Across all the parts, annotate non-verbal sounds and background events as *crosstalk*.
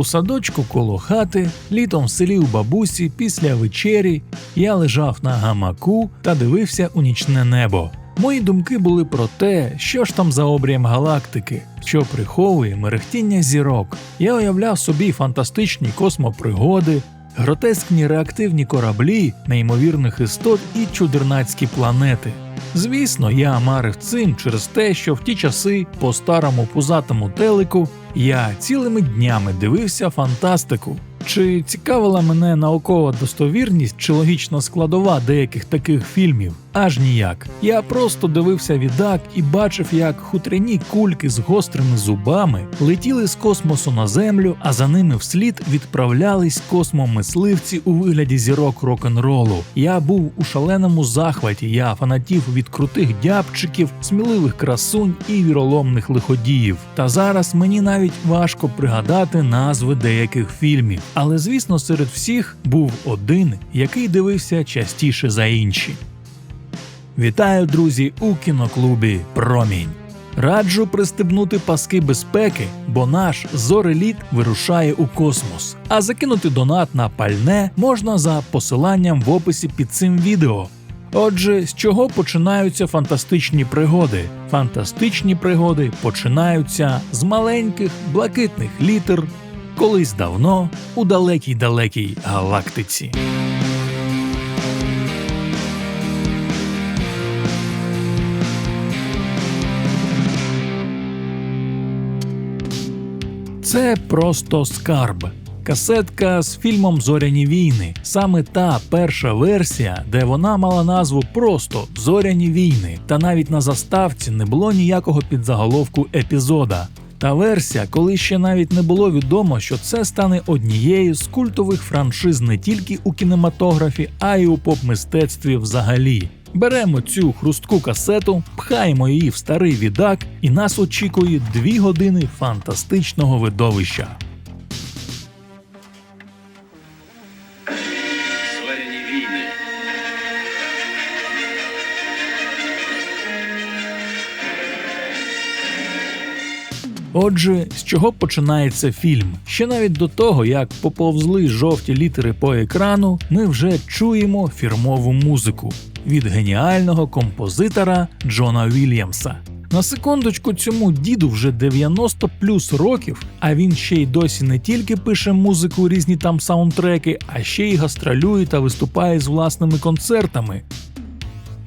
У садочку коло хати, літом в селі у бабусі, після вечері я лежав на гамаку та дивився у нічне небо. Мої думки були про те, що ж там за обрієм галактики, що приховує мерехтіння зірок. Я уявляв собі фантастичні космопригоди, гротескні реактивні кораблі, неймовірних істот і чудернацькі планети. Звісно, я марив цим через те, що в ті часи по старому пузатому телеку я цілими днями дивився фантастику. Чи цікавила мене наукова достовірність чи логічна складова деяких таких фільмів? Аж ніяк. Я просто дивився відак і бачив, як хутряні кульки з гострими зубами летіли з космосу на землю, а за ними вслід відправлялись космомисливці у вигляді зірок рок-н-ролу. Я був у шаленому захваті. Я фанатів від крутих дябчиків, сміливих красунь і віроломних лиходіїв. Та зараз мені навіть важко пригадати назви деяких фільмів. Але звісно, серед всіх був один, який дивився частіше за інші. Вітаю, друзі, у кіноклубі Промінь. Раджу пристебнути паски безпеки, бо наш зореліт вирушає у космос. А закинути донат на пальне можна за посиланням в описі під цим відео. Отже, з чого починаються фантастичні пригоди? Фантастичні пригоди починаються з маленьких блакитних літер колись давно у далекій далекій галактиці. Це просто скарб. Касетка з фільмом Зоряні війни. Саме та перша версія, де вона мала назву просто Зоряні війни, та навіть на заставці не було ніякого підзаголовку епізода. Та версія, коли ще навіть не було відомо, що це стане однією з культових франшиз не тільки у кінематографі, а й у поп-мистецтві взагалі. Беремо цю хрустку касету, пхаємо її в старий відак, і нас очікує дві години фантастичного видовища. Отже, з чого починається фільм? Ще навіть до того, як поповзли жовті літери по екрану, ми вже чуємо фірмову музику від геніального композитора Джона Вільямса. На секундочку, цьому діду вже 90 плюс років, а він ще й досі не тільки пише музику, різні там саундтреки, а ще й гастролює та виступає з власними концертами.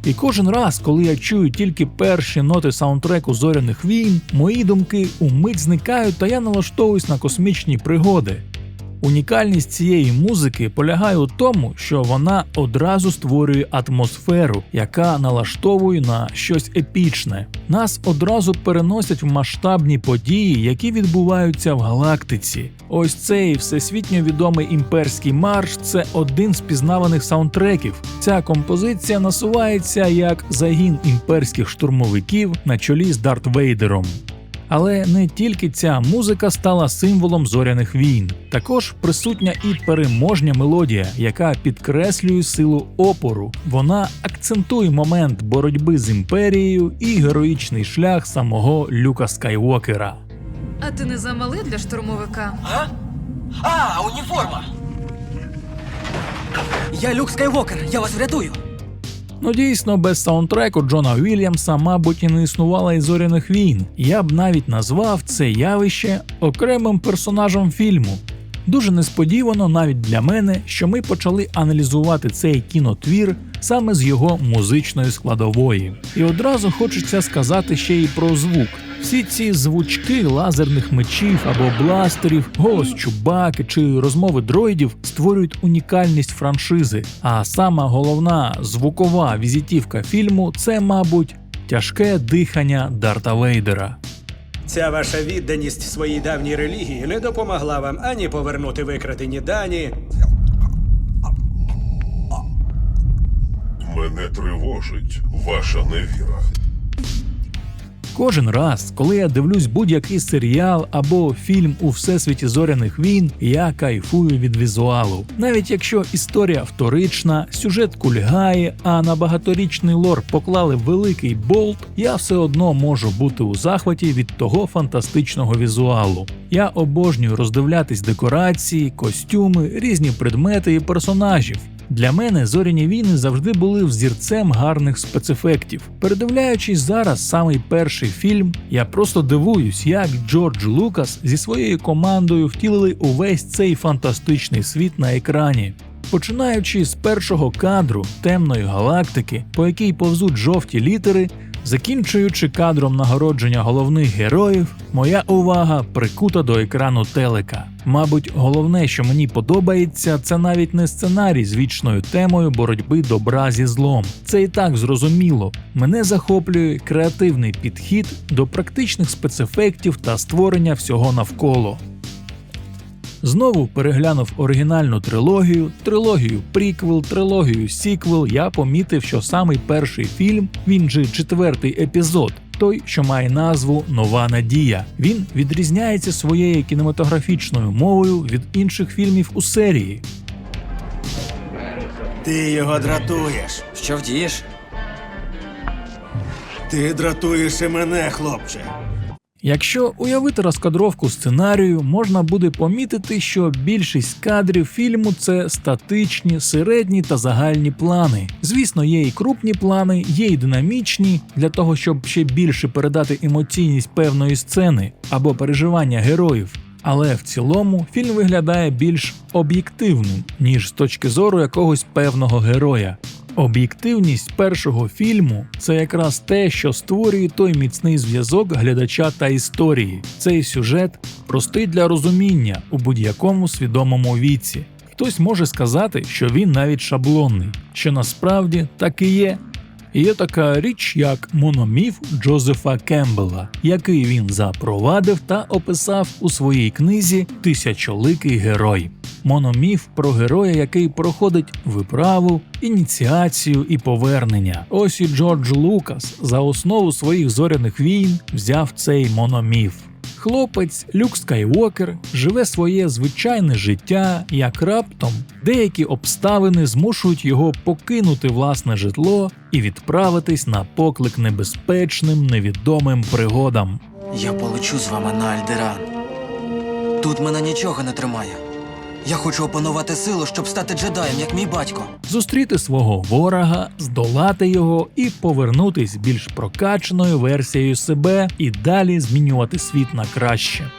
І кожен раз, коли я чую тільки перші ноти саундтреку зоряних війн, мої думки умить зникають, та я налаштовуюсь на космічні пригоди. Унікальність цієї музики полягає у тому, що вона одразу створює атмосферу, яка налаштовує на щось епічне. Нас одразу переносять в масштабні події, які відбуваються в галактиці. Ось цей всесвітньо відомий імперський марш це один з пізнаваних саундтреків. Ця композиція насувається як загін імперських штурмовиків на чолі з Дарт Вейдером. Але не тільки ця музика стала символом зоряних війн, також присутня і переможня мелодія, яка підкреслює силу опору. Вона акцентує момент боротьби з імперією і героїчний шлях самого Люка Скайуокера. А ти не замалий для штурмовика? А? А, уніформа! Я Люк Скайвокер, я вас врятую. Ну дійсно, без саундтреку Джона Вільямса, мабуть, і не існувало і зоряних війн. Я б навіть назвав це явище окремим персонажем фільму. Дуже несподівано навіть для мене, що ми почали аналізувати цей кінотвір саме з його музичної складової. І одразу хочеться сказати ще й про звук. Всі ці звучки лазерних мечів або бластерів, голос чубаки чи розмови дроїдів створюють унікальність франшизи. А сама головна звукова візитівка фільму це, мабуть, тяжке дихання Дарта Вейдера. Ця ваша відданість своїй давній релігії не допомогла вам ані повернути викрадені дані, Мене тривожить ваша невіра. Кожен раз, коли я дивлюсь будь-який серіал або фільм у всесвіті зоряних війн, я кайфую від візуалу. Навіть якщо історія вторична, сюжет кульгає, а на багаторічний лор поклали великий болт, я все одно можу бути у захваті від того фантастичного візуалу. Я обожнюю роздивлятись декорації, костюми, різні предмети і персонажів. Для мене зоряні війни завжди були взірцем гарних спецефектів. Передивляючись зараз самий перший фільм, я просто дивуюсь, як Джордж Лукас зі своєю командою втілили увесь цей фантастичний світ на екрані. Починаючи з першого кадру темної галактики, по якій повзуть жовті літери, закінчуючи кадром нагородження головних героїв, моя увага прикута до екрану телека. Мабуть, головне, що мені подобається, це навіть не сценарій з вічною темою боротьби добра зі злом. Це і так зрозуміло. Мене захоплює креативний підхід до практичних спецефектів та створення всього навколо. Знову переглянув оригінальну трилогію, трилогію приквел, трилогію сіквел. Я помітив, що самий перший фільм, він же четвертий епізод. Той, що має назву Нова Надія. Він відрізняється своєю кінематографічною мовою від інших фільмів у серії. Ти його дратуєш. Що вдієш? Ти дратуєш і мене, хлопче. Якщо уявити розкадровку сценарію, можна буде помітити, що більшість кадрів фільму це статичні, середні та загальні плани. Звісно, є і крупні плани, є і динамічні для того, щоб ще більше передати емоційність певної сцени або переживання героїв. Але в цілому фільм виглядає більш об'єктивним, ніж з точки зору якогось певного героя. Об'єктивність першого фільму це якраз те, що створює той міцний зв'язок глядача та історії. Цей сюжет простий для розуміння у будь-якому свідомому віці. Хтось може сказати, що він навіть шаблонний, що насправді так і є. Є така річ, як мономіф Джозефа Кембела, який він запровадив та описав у своїй книзі Тисячоликий герой. Мономіф про героя, який проходить виправу, ініціацію і повернення. Ось і Джордж Лукас за основу своїх зоряних війн взяв цей мономіф. Хлопець Люк Скайуокер живе своє звичайне життя, як раптом деякі обставини змушують його покинути власне житло і відправитись на поклик небезпечним невідомим пригодам. Я полечу з вами на Альдеран. Тут мене нічого не тримає. Я хочу опанувати силу, щоб стати джедаєм, як мій батько. Зустріти свого ворога, здолати його і повернутись більш прокачаною версією себе і далі змінювати світ на краще.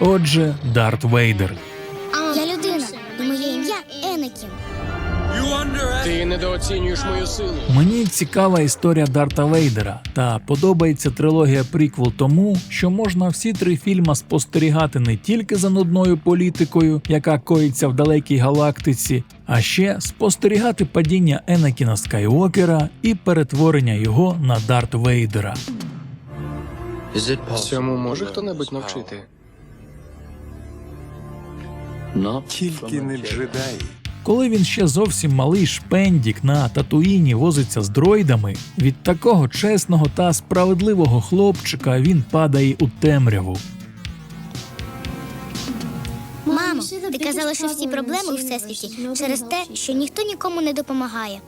Отже, Дарт Вейдер. Я людина, і моє ім'я Енекін. Ти недооцінюєш мою силу. Мені цікава історія Дарта Вейдера, та подобається трилогія приквел тому, що можна всі три фільма спостерігати не тільки за нудною політикою, яка коїться в далекій галактиці, а ще спостерігати падіння Енакіна Скайуокера і перетворення його на Дарт Вейдера. Цьому може хто-небудь навчити? Тільки не джедаї. Коли він ще зовсім малий шпендік на татуїні возиться з дроїдами, від такого чесного та справедливого хлопчика він падає у темряву. Мамо, ти казала, що всі проблеми у всесвіті через те, що ніхто нікому не допомагає.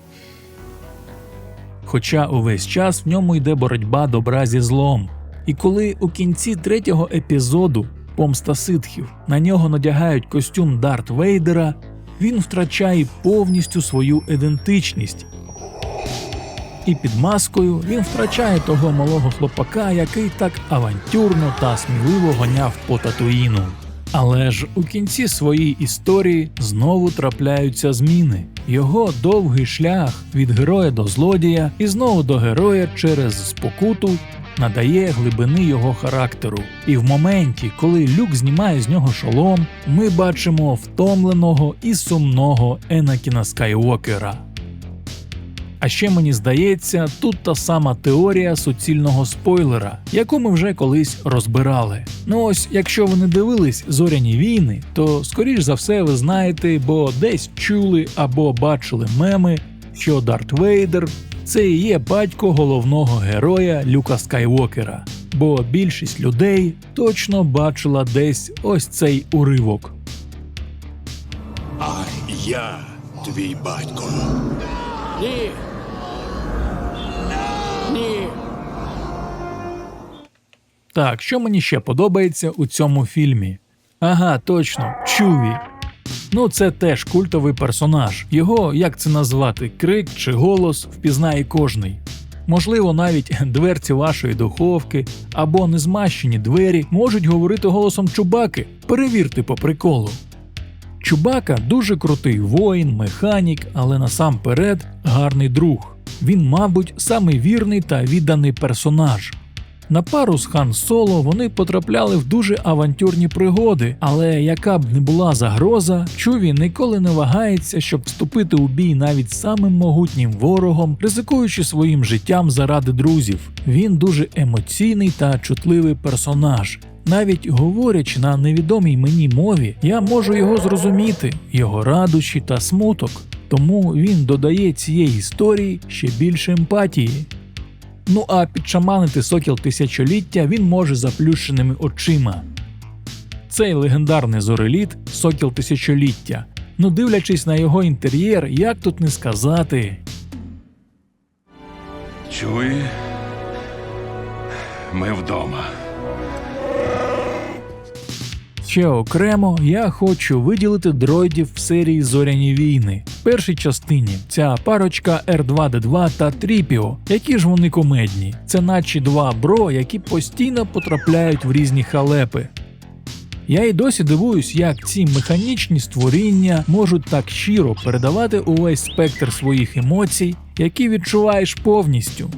Хоча увесь час в ньому йде боротьба добра зі злом. І коли у кінці третього епізоду Помста ситхів на нього надягають костюм Дарт Вейдера, він втрачає повністю свою ідентичність. І під маскою він втрачає того малого хлопака, який так авантюрно та сміливо гоняв по татуїну. Але ж у кінці своєї історії знову трапляються зміни. Його довгий шлях від героя до злодія і знову до героя через спокуту надає глибини його характеру. І в моменті, коли Люк знімає з нього шолом, ми бачимо втомленого і сумного Енакіна Скайуокера. А ще мені здається, тут та сама теорія суцільного спойлера, яку ми вже колись розбирали. Ну ось, якщо ви не дивились зоряні війни, то скоріш за все ви знаєте, бо десь чули або бачили меми, що Дарт Вейдер це і є батько головного героя Люка Скайвокера. Бо більшість людей точно бачила десь ось цей уривок. А я твій батько. Ні. Ні. Так, що мені ще подобається у цьому фільмі? Ага, точно, Чуві. Ну, це теж культовий персонаж. Його, як це назвати, крик чи голос впізнає кожний. Можливо, навіть *laughs* дверці вашої духовки або незмащені двері можуть говорити голосом Чубаки. Перевірте по приколу. Чубака дуже крутий воїн, механік, але насамперед гарний друг. Він, мабуть, самий вірний та відданий персонаж. На пару з Хан Соло вони потрапляли в дуже авантюрні пригоди, але яка б не була загроза, Чуві ніколи не вагається, щоб вступити у бій навіть самим могутнім ворогом, ризикуючи своїм життям заради друзів. Він дуже емоційний та чутливий персонаж. Навіть говорячи на невідомій мені мові, я можу його зрозуміти, його радощі та смуток. Тому він додає цієї історії ще більше емпатії. Ну а підшаманити сокіл тисячоліття він може заплющеними очима. Цей легендарний зореліт сокіл тисячоліття. Ну, дивлячись на його інтер'єр, як тут не сказати. Чуй. Ми вдома. Ще окремо я хочу виділити дроїдів в серії Зоряні війни. В першій частині ця парочка R2D2 та Тріпіо, які ж вони комедні. Це наче два бро, які постійно потрапляють в різні халепи. Я й досі дивуюсь, як ці механічні створіння можуть так щиро передавати увесь спектр своїх емоцій, які відчуваєш повністю.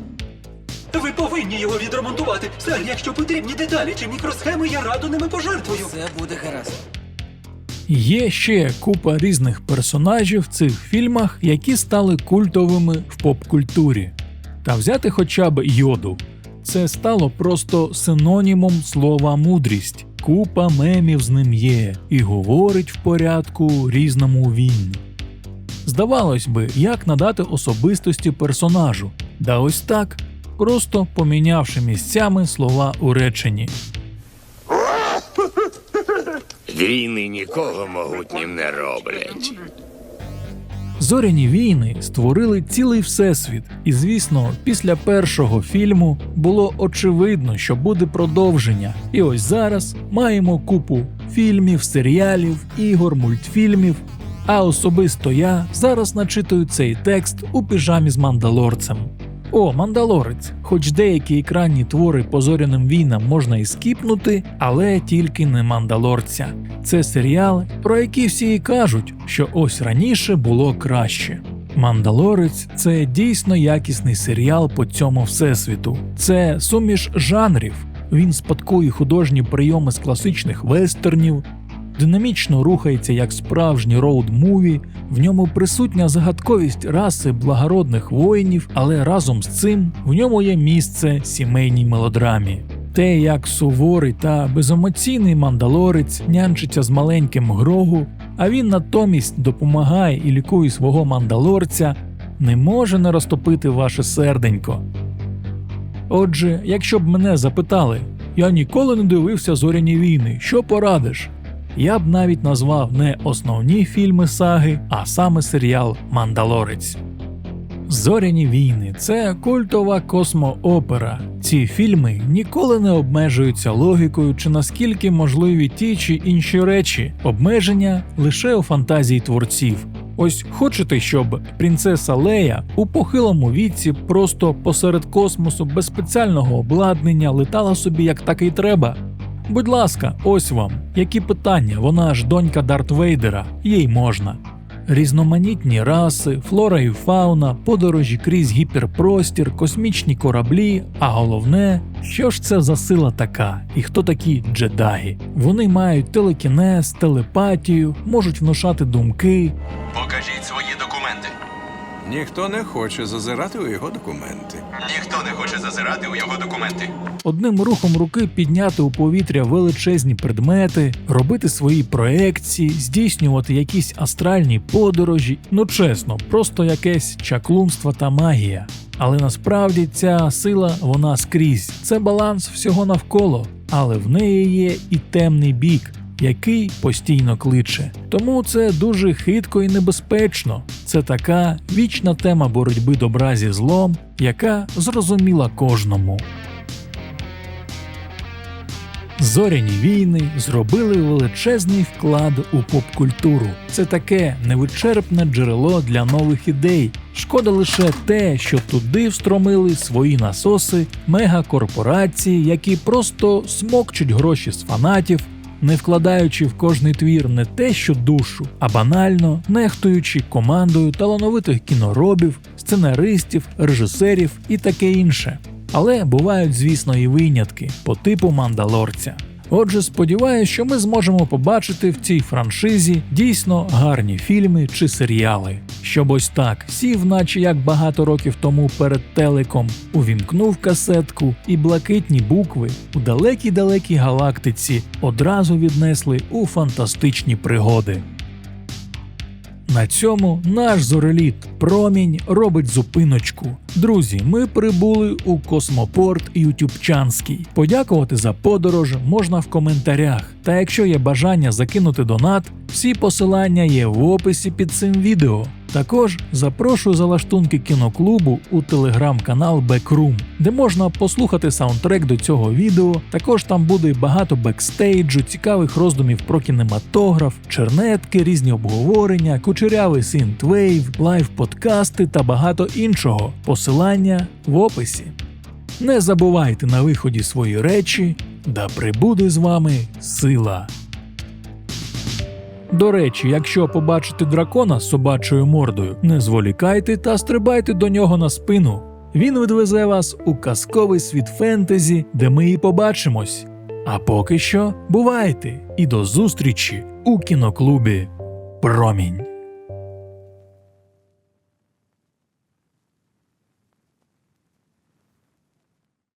Ви повинні його відремонтувати. Сер, якщо потрібні деталі чи мікросхеми, я радо ними пожертвую. Все буде гаразд. Є ще купа різних персонажів в цих фільмах, які стали культовими в поп-культурі. Та взяти хоча б йоду. Це стало просто синонімом слова мудрість. Купа мемів з ним є, і говорить в порядку різному він. Здавалось би, як надати особистості персонажу, да ось так, просто помінявши місцями слова у реченні. Війни нікого могутнім не роблять. Зоряні війни створили цілий всесвіт, і звісно, після першого фільму було очевидно, що буде продовження. І ось зараз маємо купу фільмів, серіалів, ігор, мультфільмів. А особисто я зараз начитую цей текст у піжамі з мандалорцем. О, мандалорець, хоч деякі екранні твори по зоряним війнам можна і скіпнути, але тільки не мандалорця. Це серіал, про який всі і кажуть, що ось раніше було краще. Мандалорець це дійсно якісний серіал по цьому всесвіту. Це суміш жанрів. Він спадкує художні прийоми з класичних вестернів, динамічно рухається як справжній роуд-муві, в ньому присутня загадковість раси благородних воїнів, але разом з цим в ньому є місце сімейній мелодрамі. Те, як суворий та беземоційний мандалорець нянчиться з маленьким грогу, а він натомість допомагає і лікує свого мандалорця, не може не розтопити ваше серденько. Отже, якщо б мене запитали, я ніколи не дивився зоряні війни, що порадиш? Я б навіть назвав не основні фільми саги, а саме серіал Мандалорець. Зоряні війни це культова космоопера. Ці фільми ніколи не обмежуються логікою чи наскільки можливі ті чи інші речі, обмеження лише у фантазії творців. Ось хочете, щоб принцеса Лея у похилому віці просто посеред космосу без спеціального обладнання летала собі як так і треба. Будь ласка, ось вам. Які питання? Вона ж донька Дарт Вейдера, їй можна. Різноманітні раси, флора і фауна, подорожі крізь гіперпростір, космічні кораблі, а головне, що ж це за сила така, і хто такі джедаї? Вони мають телекінез, телепатію, можуть внушати думки, Покажіть свої документи. Ніхто не хоче зазирати у його документи. Ніхто не хоче зазирати у його документи. Одним рухом руки підняти у повітря величезні предмети, робити свої проекції, здійснювати якісь астральні подорожі. Ну чесно, просто якесь чаклунство та магія. Але насправді ця сила вона скрізь. Це баланс всього навколо, але в неї є і темний бік. Який постійно кличе. Тому це дуже хитко і небезпечно. Це така вічна тема боротьби добра зі злом, яка зрозуміла кожному. Зоряні війни зробили величезний вклад у попкультуру. Це таке невичерпне джерело для нових ідей. Шкода лише те, що туди встромили свої насоси мегакорпорації, які просто смокчуть гроші з фанатів, не вкладаючи в кожний твір не те, що душу, а банально нехтуючи командою талановитих кіноробів, сценаристів, режисерів і таке інше. Але бувають, звісно, і винятки по типу мандалорця. Отже, сподіваюся, що ми зможемо побачити в цій франшизі дійсно гарні фільми чи серіали. Щоб ось так сів, наче як багато років тому перед телеком, увімкнув касетку, і блакитні букви у далекій далекій галактиці одразу віднесли у фантастичні пригоди. На цьому наш зореліт Промінь робить зупиночку. Друзі, ми прибули у космопорт Ютюбчанський. Подякувати за подорож можна в коментарях. Та якщо є бажання закинути донат, всі посилання є в описі під цим відео. Також запрошую за лаштунки кіноклубу у телеграм-канал Backroom, де можна послухати саундтрек до цього відео. Також там буде багато бекстейджу, цікавих роздумів про кінематограф, чернетки, різні обговорення, кучерявий синтвейв, лайв-подкасти та багато іншого. Посилання в описі. Не забувайте на виході свої речі, да прибуде з вами сила. До речі, якщо побачите дракона з собачою мордою, не зволікайте та стрибайте до нього на спину. Він відвезе вас у казковий світ фентезі, де ми і побачимось. А поки що бувайте і до зустрічі у кіноклубі Промінь.